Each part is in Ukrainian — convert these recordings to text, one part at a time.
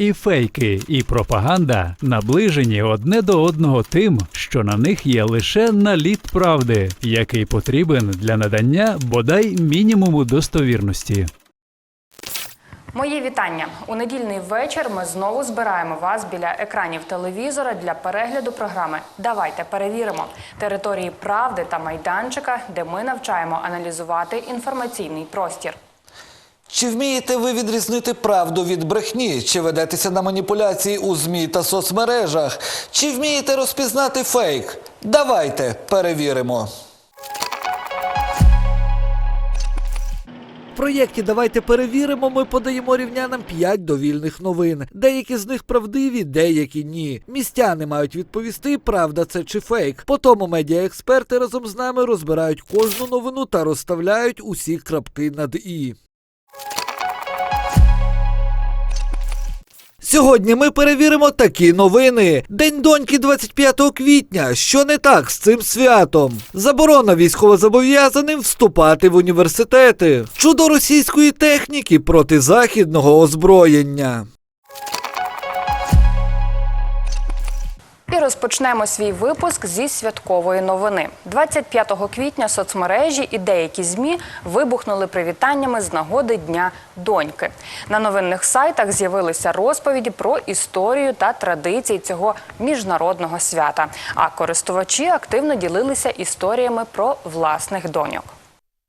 І фейки, і пропаганда наближені одне до одного тим, що на них є лише наліт правди, який потрібен для надання бодай мінімуму достовірності. Мої вітання у недільний вечір. Ми знову збираємо вас біля екранів телевізора для перегляду програми. Давайте перевіримо території правди та майданчика, де ми навчаємо аналізувати інформаційний простір. Чи вмієте ви відрізнити правду від брехні? Чи ведетеся на маніпуляції у ЗМІ та соцмережах? Чи вмієте розпізнати фейк? Давайте перевіримо. Проєкті Давайте перевіримо. Ми подаємо рівнянам 5 довільних новин. Деякі з них правдиві, деякі ні. Містяни мають відповісти, правда це чи фейк. Потім медіаексперти разом з нами розбирають кожну новину та розставляють усі крапки над і. Сьогодні ми перевіримо такі новини. День доньки 25 квітня. Що не так з цим святом? Заборона військовозобов'язаним вступати в університети. Чудо російської техніки проти західного озброєння. Розпочнемо свій випуск зі святкової новини. 25 квітня соцмережі і деякі змі вибухнули привітаннями з нагоди Дня доньки. На новинних сайтах з'явилися розповіді про історію та традиції цього міжнародного свята. А користувачі активно ділилися історіями про власних доньок.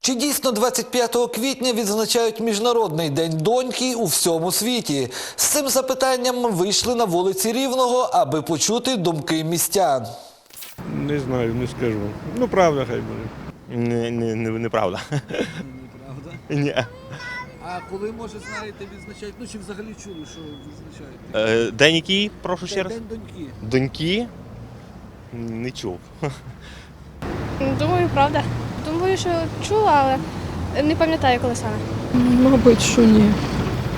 Чи дійсно 25 квітня відзначають Міжнародний день доньки у всьому світі? З цим запитанням ми вийшли на вулиці Рівного, аби почути думки містян. Не знаю, не скажу. Ну, правда, хай буде. Не, не, не, неправда. Неправда. Ні. А коли, може, знаєте, відзначають, ну чи взагалі чули, що відзначають? Е, День який, прошу ще раз? День доньки. Доньки? Не чув. Думаю, правда. Думаю, що чула, але не пам'ятаю, коли саме. Мабуть, що ні.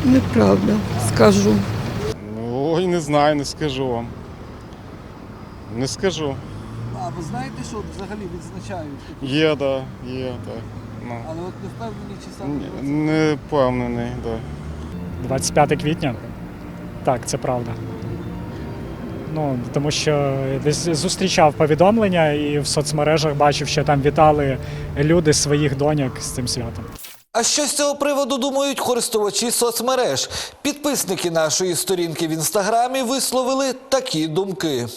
Неправда, скажу. Ой, не знаю, не скажу вам. Не скажу. А ви знаєте, що взагалі відзначають? Є, так, да, є, так. Ну, Але от не впевнені, чи саме не впевнений, так. 25 квітня? Так, це правда. Ну, тому що десь зустрічав повідомлення і в соцмережах бачив, що там вітали люди своїх доньок з цим святом. А що з цього приводу думають користувачі соцмереж? Підписники нашої сторінки в інстаграмі висловили такі думки.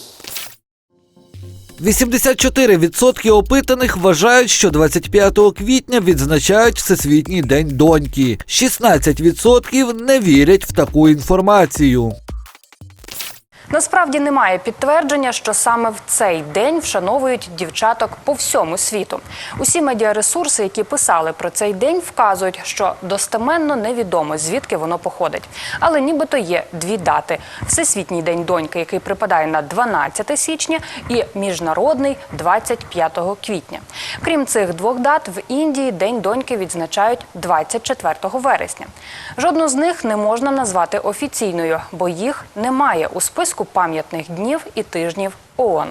84% опитаних вважають, що 25 квітня відзначають Всесвітній день доньки. 16% не вірять в таку інформацію. Насправді немає підтвердження, що саме в цей день вшановують дівчаток по всьому світу. Усі медіаресурси, які писали про цей день, вказують, що достеменно невідомо звідки воно походить. Але нібито є дві дати: Всесвітній день доньки, який припадає на 12 січня, і міжнародний 25 квітня. Крім цих двох дат, в Індії День доньки відзначають 24 вересня. Жодну з них не можна назвати офіційною, бо їх немає у списку пам'ятних днів і тижнів ООН.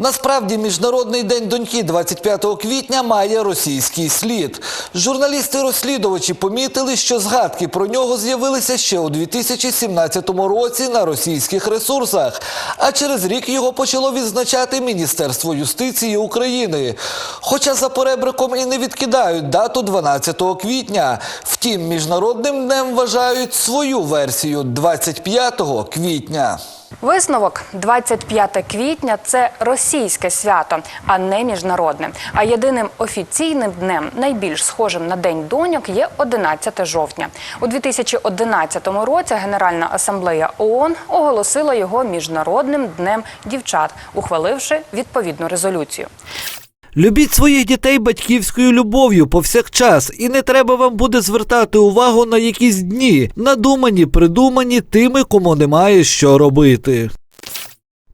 Насправді, Міжнародний день доньки 25 квітня має російський слід. Журналісти-розслідувачі помітили, що згадки про нього з'явилися ще у 2017 році на російських ресурсах, а через рік його почало відзначати Міністерство юстиції України. Хоча за поребриком і не відкидають дату 12 квітня. Втім, міжнародним днем вважають свою версію 25 квітня. Висновок 25 квітня це російське свято, а не міжнародне. А єдиним офіційним днем, найбільш схожим на день доньок, є 11 жовтня. У 2011 році Генеральна асамблея ООН оголосила його міжнародним днем дівчат, ухваливши відповідну резолюцію. Любіть своїх дітей батьківською любов'ю повсякчас, і не треба вам буде звертати увагу на якісь дні, надумані, придумані тими, кому немає що робити.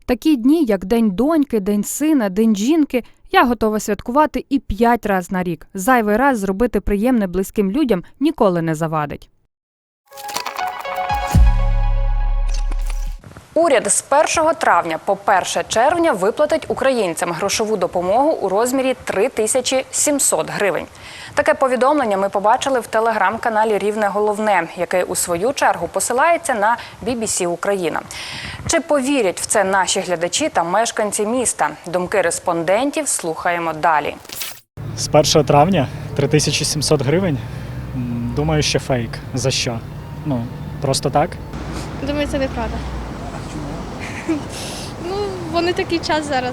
Такі дні, як День доньки, День сина, День жінки, я готова святкувати і п'ять раз на рік. Зайвий раз зробити приємне близьким людям ніколи не завадить. Уряд з 1 травня по 1 червня виплатить українцям грошову допомогу у розмірі 3700 гривень. Таке повідомлення ми побачили в телеграм-каналі Рівне Головне, який у свою чергу посилається на BBC Україна. Чи повірять в це наші глядачі та мешканці міста? Думки респондентів слухаємо далі. З 1 травня 3700 гривень. Думаю, що фейк. За що? Ну, просто так. Думаю, це неправда. Ну, вони такий час зараз.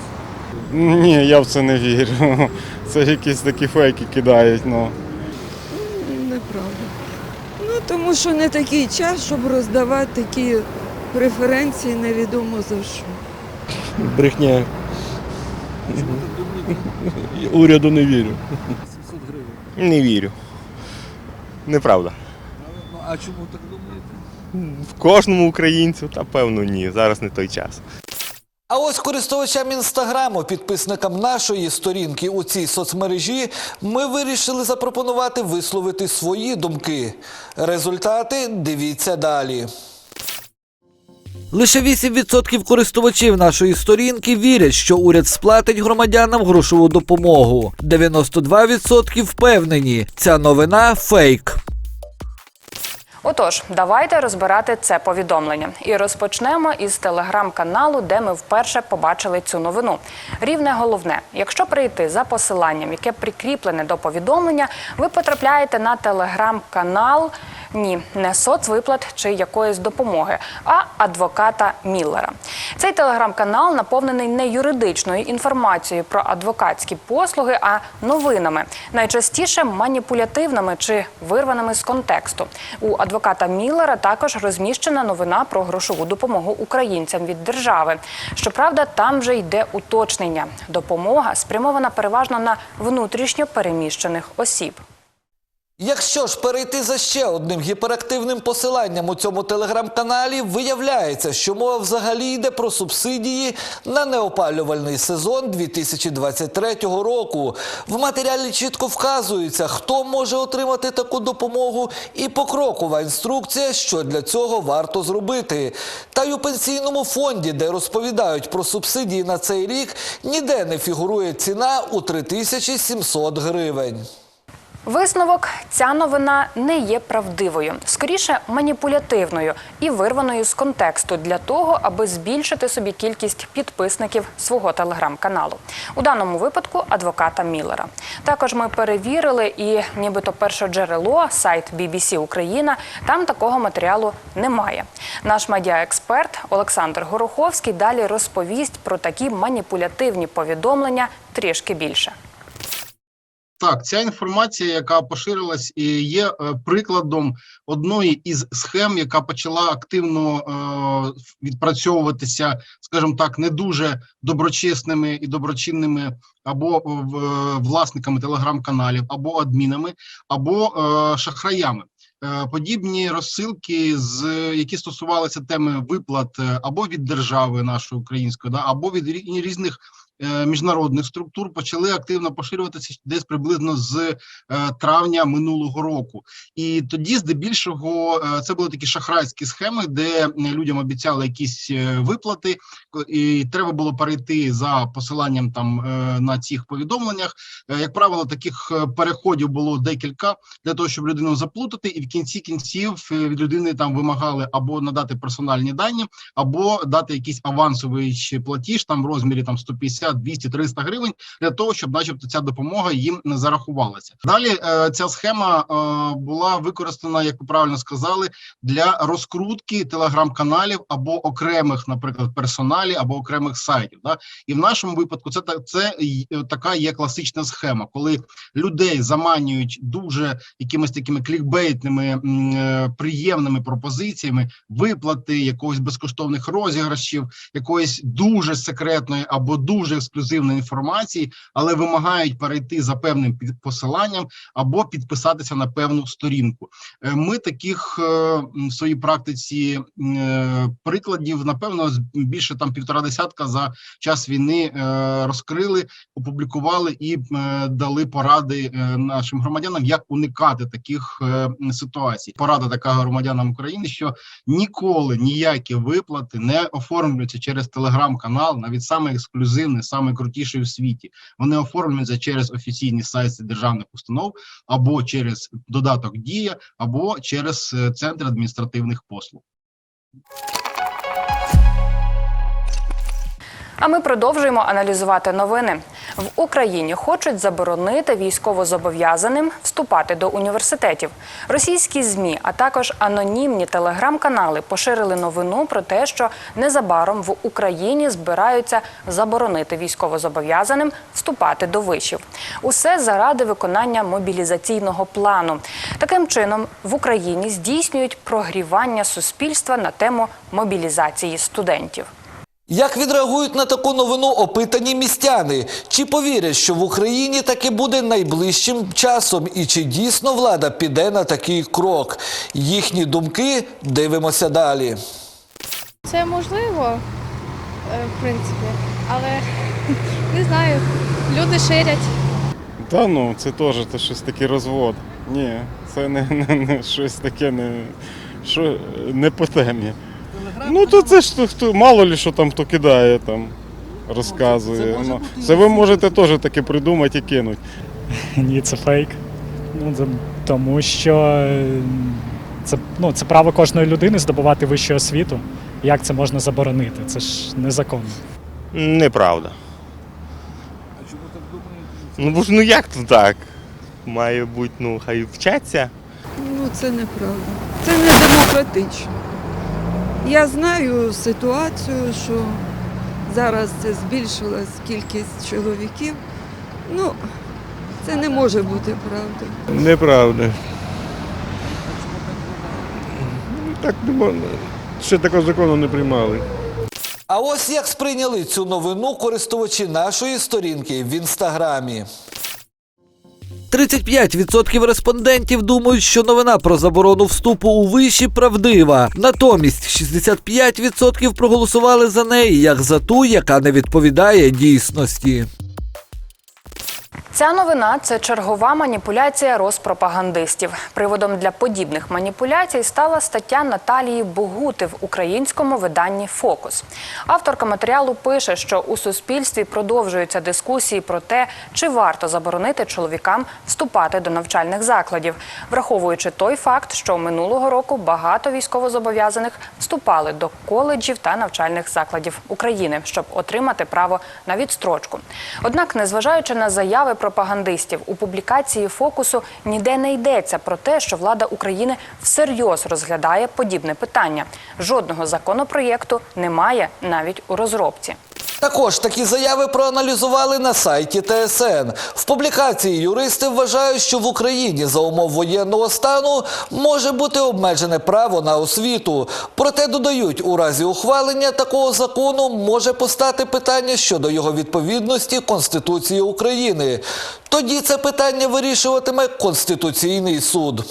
Ні, я в це не вірю. Це якісь такі фейки кидають. Ну. Неправда. Ну, тому що не такий час, щоб роздавати такі преференції невідомо за що. Брехня. Уряду не вірю. 700 гривень. Не вірю. Неправда. Ну, а чому так думаєте? В кожному українцю, та певно, ні. Зараз не той час. А ось користувачам інстаграму, підписникам нашої сторінки у цій соцмережі, ми вирішили запропонувати висловити свої думки. Результати дивіться далі. Лише 8% користувачів нашої сторінки вірять, що уряд сплатить громадянам грошову допомогу. 92% впевнені, ця новина фейк. Отож, давайте розбирати це повідомлення. І розпочнемо із телеграм-каналу, де ми вперше побачили цю новину. Рівне головне, якщо прийти за посиланням, яке прикріплене до повідомлення, ви потрапляєте на телеграм-канал. Ні, не соцвиплат чи якоїсь допомоги, а адвоката Міллера. Цей телеграм-канал наповнений не юридичною інформацією про адвокатські послуги, а новинами, найчастіше маніпулятивними чи вирваними з контексту. У адвоката Міллера також розміщена новина про грошову допомогу українцям від держави. Щоправда, там вже йде уточнення. Допомога спрямована переважно на внутрішньо переміщених осіб. Якщо ж перейти за ще одним гіперактивним посиланням у цьому телеграм-каналі, виявляється, що мова взагалі йде про субсидії на неопалювальний сезон 2023 року. В матеріалі чітко вказується, хто може отримати таку допомогу, і покрокова інструкція, що для цього варто зробити. Та й у пенсійному фонді, де розповідають про субсидії на цей рік, ніде не фігурує ціна у 3700 гривень. Висновок ця новина не є правдивою, скоріше маніпулятивною і вирваною з контексту для того, аби збільшити собі кількість підписників свого телеграм-каналу. У даному випадку адвоката Міллера. Також ми перевірили і, нібито першоджерело, сайт BBC Україна. Там такого матеріалу немає. Наш медіаексперт Олександр Гороховський далі розповість про такі маніпулятивні повідомлення трішки більше. Так, ця інформація, яка поширилась, є е, прикладом одної із схем, яка почала активно е, відпрацьовуватися, скажімо так, не дуже доброчесними і доброчинними або власниками телеграм-каналів, або адмінами, або е, шахраями. Подібні розсилки, з які стосувалися теми виплат або від держави нашої української, да, або від рі- різних міжнародних структур почали активно поширюватися десь приблизно з е, травня минулого року. І тоді, здебільшого, е, це були такі шахрайські схеми, де е, людям обіцяли якісь е, виплати, і треба було перейти за посиланням там е, на цих повідомленнях. Е, Як правило, таких е, переходів було декілька для того, щоб людину заплутати, і в кінці кінців е, від людини там вимагали або надати персональні дані, або дати якийсь авансовий платіж там в розмірі там 150, 200, 300 гривень для того, щоб, начебто, ця допомога їм не зарахувалася. Далі е, ця схема е, була використана, як ви правильно сказали, для розкрутки телеграм-каналів або окремих, наприклад, персоналів або окремих сайтів. Да? І в нашому випадку це це е, така є класична схема, коли людей заманюють дуже якимись такими клікбейтними приємними пропозиціями виплати якогось безкоштовних розіграшів, якоїсь дуже секретної або дуже дуже ексклюзивної інформації, але вимагають перейти за певним посиланням або підписатися на певну сторінку. Е, Ми таких е, в своїй практиці е, прикладів, напевно, більше там півтора десятка за час війни розкрили, опублікували і дали поради нашим громадянам, як уникати таких ситуацій. Порада така громадянам України, що ніколи ніякі виплати не оформлюються через телеграм-канал, навіть саме ексклюзивний, саме крутіший у світі. Вони оформлюються через офіційні сайти державних установ або через додаток Дія, або через е, центр адміністративних послуг. А ми продовжуємо аналізувати новини. В Україні хочуть заборонити військовозобов'язаним вступати до університетів. Російські змі, а також анонімні телеграм-канали поширили новину про те, що незабаром в Україні збираються заборонити військовозобов'язаним вступати до вишів. Усе заради виконання мобілізаційного плану. Таким чином в Україні здійснюють прогрівання суспільства на тему мобілізації студентів. Як відреагують на таку новину опитані містяни? Чи повірять, що в Україні таки буде найближчим часом? І чи дійсно влада піде на такий крок? Їхні думки дивимося далі. Це можливо, е, в принципі, але не знаю. Люди ширять. Та ну, це теж це щось такий розвод. Ні, це не, не, не щось таке не, що, не по темі. Ну то це ж хто- хто, мало ли що там хто кидає там, розказує. Ну, це ви можете теж таке придумати і кинути. Ні, це фейк. Ну, це- тому що е, це, ну, це право кожної людини здобувати вищу освіту. Як це можна заборонити? Це ж незаконно. Неправда. А чому так думаєте? Ну бо ж ну як то так? Має бути, ну, хай вчаться. Ну, це неправда. Це не демократично. Я знаю ситуацію, що зараз це збільшилась кількість чоловіків. Ну, це не може бути правдою. Неправда. Ну, Так не можна. Ще такого закону не приймали. А ось як сприйняли цю новину користувачі нашої сторінки в інстаграмі. 35% респондентів думають, що новина про заборону вступу у виші правдива. Натомість 65% проголосували за неї як за ту, яка не відповідає дійсності. Ця новина це чергова маніпуляція розпропагандистів. Приводом для подібних маніпуляцій стала стаття Наталії Богути в українському виданні Фокус. Авторка матеріалу пише, що у суспільстві продовжуються дискусії про те, чи варто заборонити чоловікам вступати до навчальних закладів, враховуючи той факт, що минулого року багато військовозобов'язаних вступали до коледжів та навчальних закладів України, щоб отримати право на відстрочку. Однак, незважаючи на заяви пропагандистів, у публікації фокусу ніде не йдеться про те, що влада України всерйоз розглядає подібне питання. Жодного законопроєкту немає навіть у розробці. Також такі заяви проаналізували на сайті ТСН. В публікації юристи вважають, що в Україні за умов воєнного стану може бути обмежене право на освіту. Проте додають, у разі ухвалення такого закону може постати питання щодо його відповідності Конституції України. Тоді це питання вирішуватиме Конституційний суд.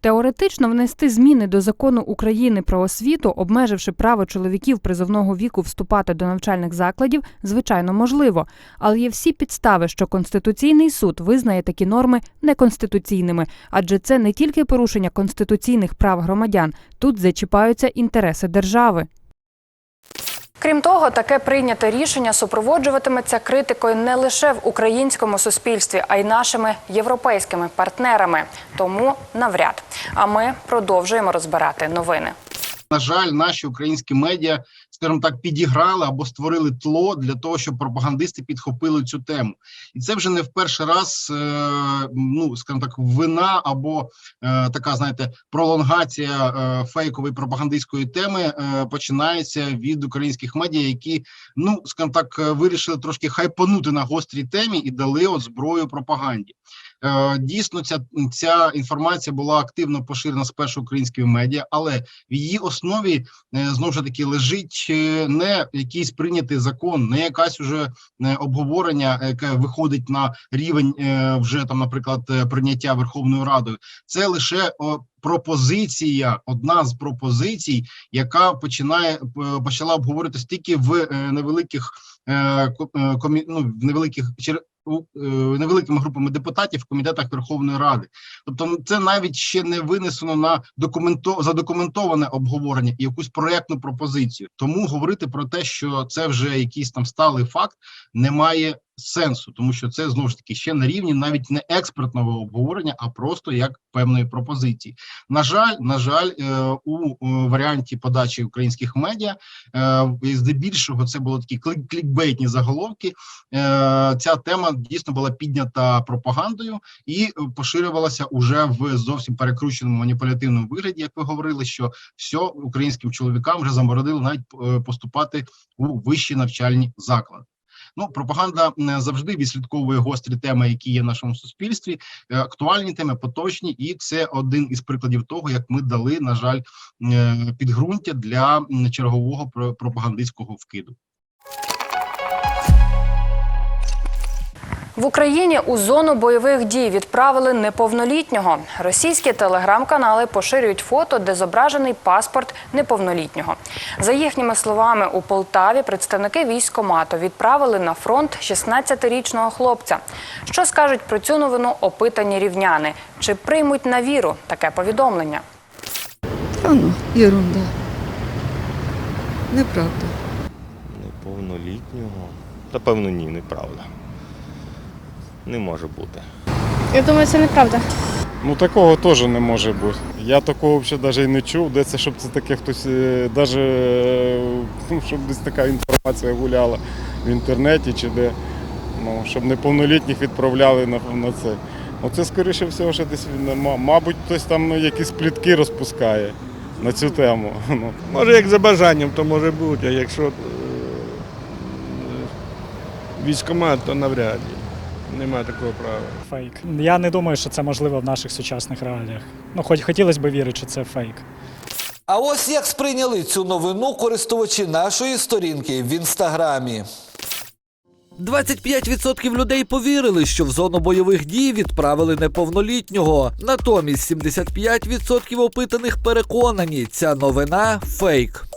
Теоретично внести зміни до закону України про освіту, обмеживши право чоловіків призовного віку вступати до навчальних закладів, звичайно можливо, але є всі підстави, що Конституційний суд визнає такі норми неконституційними, адже це не тільки порушення конституційних прав громадян, тут зачіпаються інтереси держави. Крім того, таке прийняте рішення супроводжуватиметься критикою не лише в українському суспільстві, а й нашими європейськими партнерами. Тому навряд. А ми продовжуємо розбирати новини. На жаль, наші українські медіа, скажімо так, підіграли або створили тло для того, щоб пропагандисти підхопили цю тему, і це вже не в перший раз, е, ну скажімо так, вина або е, така, знаєте, пролонгація е, фейкової пропагандистської теми починається від українських медіа, які ну скажімо так, вирішили трошки хайпанути на гострій темі і дали от зброю пропаганді. Е, Дійсно, ця, ця інформація була активно поширена спершу українськими медіа, але в її основі е, знову ж таки лежить е, не якийсь прийнятий закон, не якась уже обговорення, яке виходить на рівень вже там, наприклад, прийняття Верховною Радою. Це лише пропозиція, одна з пропозицій, яка починає почала обговорюватися тільки в невеликих ну, в невеликих невеликими групами депутатів в комітетах Верховної Ради. Тобто, це навіть ще не винесено на документо задокументоване обговорення і якусь проектну пропозицію. Тому говорити про те, що це вже якийсь там сталий факт, немає сенсу, тому що це знову ж таки ще на рівні навіть не експертного обговорення, а просто як певної пропозиції. На жаль, на жаль, е, у варіанті подачі українських медіа е, здебільшого це були такі клік- клікбейтні заголовки. Е, Ця тема дійсно була піднята пропагандою і поширювалася уже в зовсім перекрученому маніпулятивному вигляді, як ви говорили, що все українським чоловікам вже замородили навіть поступати у вищі навчальні заклади. Ну, пропаганда не завжди відслідковує гострі теми, які є в нашому суспільстві, е, актуальні теми, поточні, і це один із прикладів того, як ми дали, на жаль, е, підґрунтя для чергового про- пропагандистського вкиду. В Україні у зону бойових дій відправили неповнолітнього. Російські телеграм-канали поширюють фото, де зображений паспорт неповнолітнього. За їхніми словами, у Полтаві представники військкомату відправили на фронт 16-річного хлопця. Що скажуть про цю новину опитані рівняни? Чи приймуть на віру таке повідомлення? Та ну, ерунда. Неправда. Неповнолітнього. Та певно ні, неправда. Не може бути. Я думаю, це неправда. Ну такого теж не може бути. Я такого взагалі навіть і не чув, де це, щоб це таке хтось, навіть щоб десь така інформація гуляла в інтернеті чи де. Ну, щоб неповнолітніх відправляли на, на це. Оце, скоріше всього, що десь мабуть, хтось там ну, якісь плітки розпускає на цю тему. Ну, Може, як за бажанням, то може бути, а якщо е, військкомат, то навряд. Немає такого права. Фейк. Я не думаю, що це можливо в наших сучасних реаліях. Ну, хоч хотілося б вірити, що це фейк. А ось як сприйняли цю новину користувачі нашої сторінки в інстаграмі. 25% людей повірили, що в зону бойових дій відправили неповнолітнього. Натомість 75% опитаних переконані, ця новина фейк.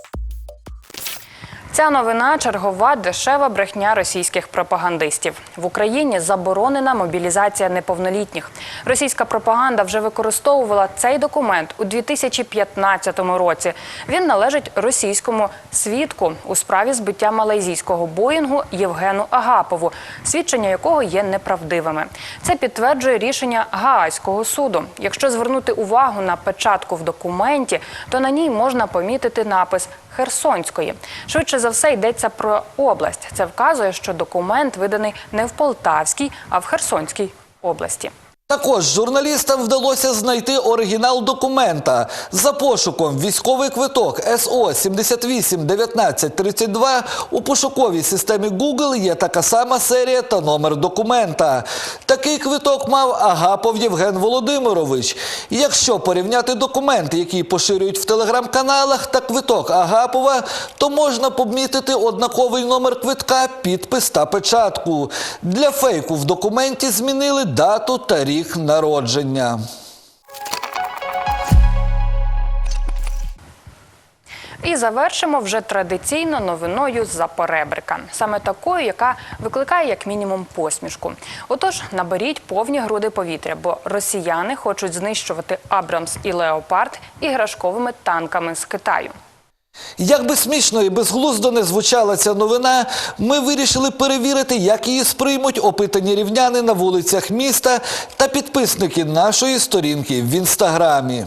Ця новина чергова дешева брехня російських пропагандистів. В Україні заборонена мобілізація неповнолітніх. Російська пропаганда вже використовувала цей документ у 2015 році. Він належить російському свідку у справі збиття малайзійського боїнгу Євгену Агапову, свідчення якого є неправдивими. Це підтверджує рішення Гаазького суду. Якщо звернути увагу на печатку в документі, то на ній можна помітити напис Херсонської. Швидше за все йдеться про область. Це вказує, що документ виданий не в Полтавській, а в Херсонській області. Також журналістам вдалося знайти оригінал документа. За пошуком військовий квиток СО 781932 у пошуковій системі Google є така сама серія та номер документа. Такий квиток мав Агапов Євген Володимирович. Якщо порівняти документи, які поширюють в телеграм-каналах, та квиток Агапова, то можна помітити однаковий номер квитка, підпис та печатку. Для фейку в документі змінили дату та рік народження. І завершимо вже традиційно новиною з-за поребрика, саме такою, яка викликає як мінімум посмішку. Отож, наберіть повні груди повітря, бо росіяни хочуть знищувати Абрамс і Леопард іграшковими танками з Китаю. Як би смішно і безглуздо не звучала ця новина, ми вирішили перевірити, як її сприймуть опитані рівняни на вулицях міста та підписники нашої сторінки в інстаграмі.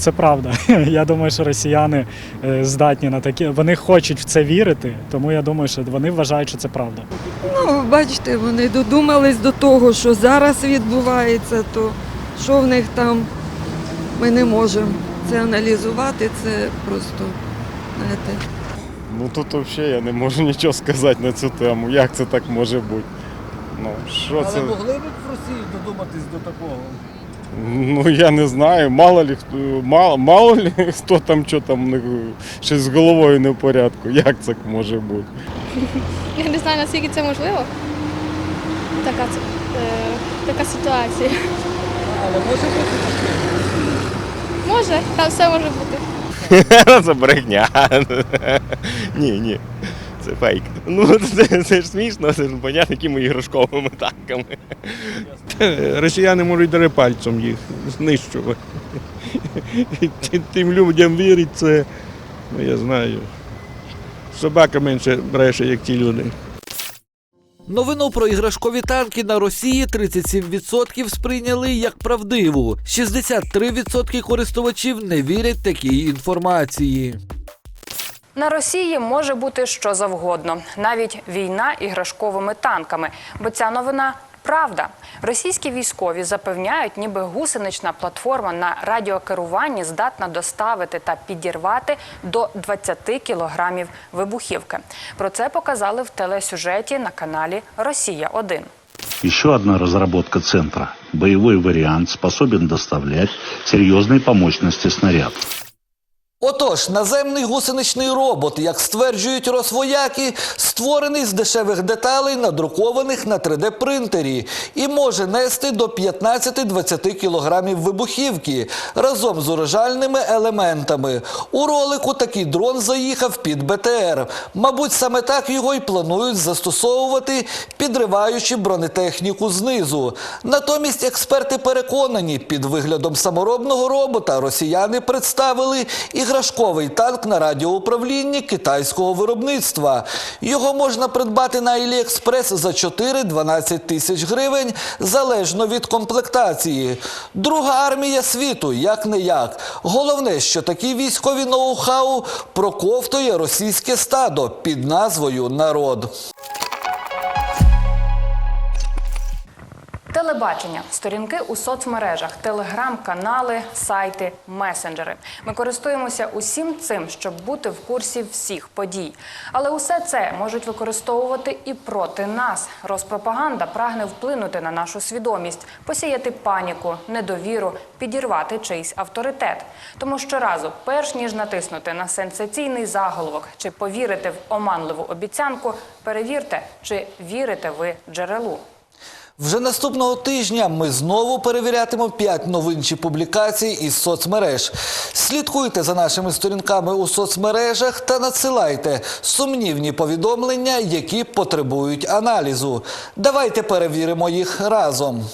Це правда. Я думаю, що росіяни е, здатні на такі. Вони хочуть в це вірити, тому я думаю, що вони вважають, що це правда. Ну, бачите, вони додумались до того, що зараз відбувається, то що в них там ми не можемо це аналізувати, це просто, знаєте. ну тут взагалі я не можу нічого сказати на цю тему. Як це так може бути? Ну, що Але це? могли б в Росії додуматись до такого? Ну я не знаю. Мало ли хто мало, мало ли хто там що там у них, щось з головою не в порядку. Як це може бути? Я не знаю, наскільки це можливо. Така, е, така ситуація. Але може бути. Може, там все може бути. Це брехня. Ні, ні. Це фейк. Ну, це, це ж смішно, це ж понятно, якими іграшковими танками. Росіяни можуть даже пальцем їх знищувати. Тим людям вірить це, ну я знаю. Собака менше бреше, як ті люди. Новину про іграшкові танки на Росії 37% сприйняли як правдиву. 63% користувачів не вірять такій інформації. На Росії може бути що завгодно, навіть війна іграшковими танками. Бо ця новина правда. Російські військові запевняють, ніби гусенична платформа на радіокеруванні здатна доставити та підірвати до 20 кілограмів вибухівки. Про це показали в телесюжеті на каналі Росія 1 Еще одна разработка центра. Боевой вариант способен доставлять серьезной по мощности снаряд. Отож, наземний гусеничний робот, як стверджують росвояки, створений з дешевих деталей, надрукованих на 3D-принтері, і може нести до 15-20 кілограмів вибухівки разом з уражальними елементами. У ролику такий дрон заїхав під БТР. Мабуть, саме так його й планують застосовувати, підриваючи бронетехніку знизу. Натомість експерти переконані, під виглядом саморобного робота росіяни представили іграшковий танк на радіоуправлінні китайського виробництва. Його можна придбати на Аліекспрес за 4-12 тисяч гривень, залежно від комплектації. Друга армія світу, як не як. Головне, що такі військові ноу-хау проковтує російське стадо під назвою Народ. Телебачення, сторінки у соцмережах, телеграм-канали, сайти, месенджери. Ми користуємося усім цим, щоб бути в курсі всіх подій. Але усе це можуть використовувати і проти нас. Розпропаганда прагне вплинути на нашу свідомість, посіяти паніку, недовіру, підірвати чийсь авторитет. Тому щоразу, перш ніж натиснути на сенсаційний заголовок чи повірити в оманливу обіцянку, перевірте, чи вірите ви джерелу. Вже наступного тижня ми знову перевірятимо 5 новин чи публікацій із соцмереж. Слідкуйте за нашими сторінками у соцмережах та надсилайте сумнівні повідомлення, які потребують аналізу. Давайте перевіримо їх разом.